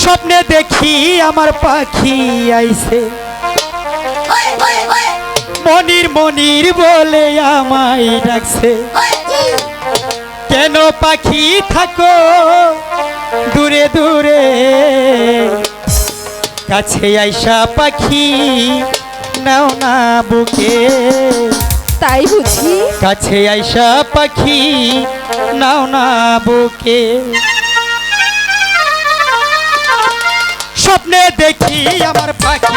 স্বপ্নে দেখি আমার পাখি আইছে। মনির মনির বলে আমায় ডাকছে। কেন পাখি থাকো দূরে দূরে? কাছে আইসা পাখি নাও না বুকে। তাই বুঝি? কাছে আইসা পাখি নাও না বুকে। স্বপ্নে দেখি আমার পাখি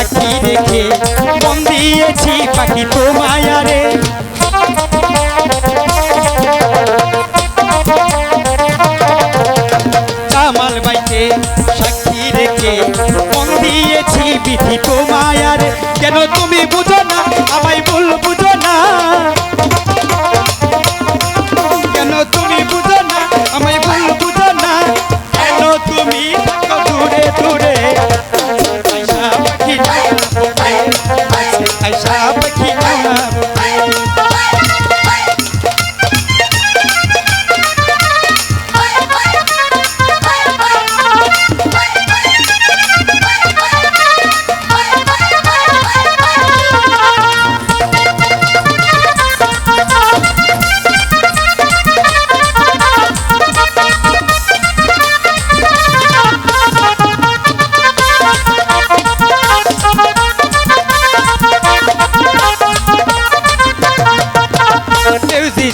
সাক্ষী দেখে। মন দিয়েছি পাখি তো মায়ারে কামাল বাইকে সাক্ষী রেখে মন দিয়েছি বিধি তো মায়ারে কেন তুমি বুঝো না, আমায় ভুল বুঝো না। আইসা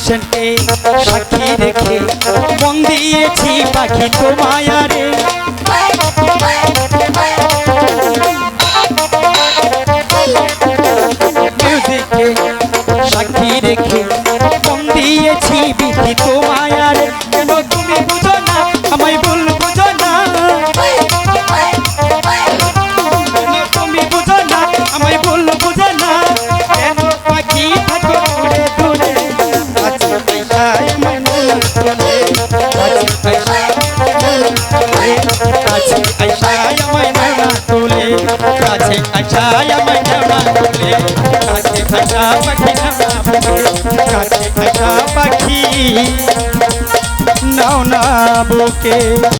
মিউজিশিয়ানকে সাক্ষী রেখে মন দিয়েছি পাখি তো মায়ারে আছে পয়সায় মনে তোলে আছে পয়সা পাখি না কাছে পাখি নাও না বুকে।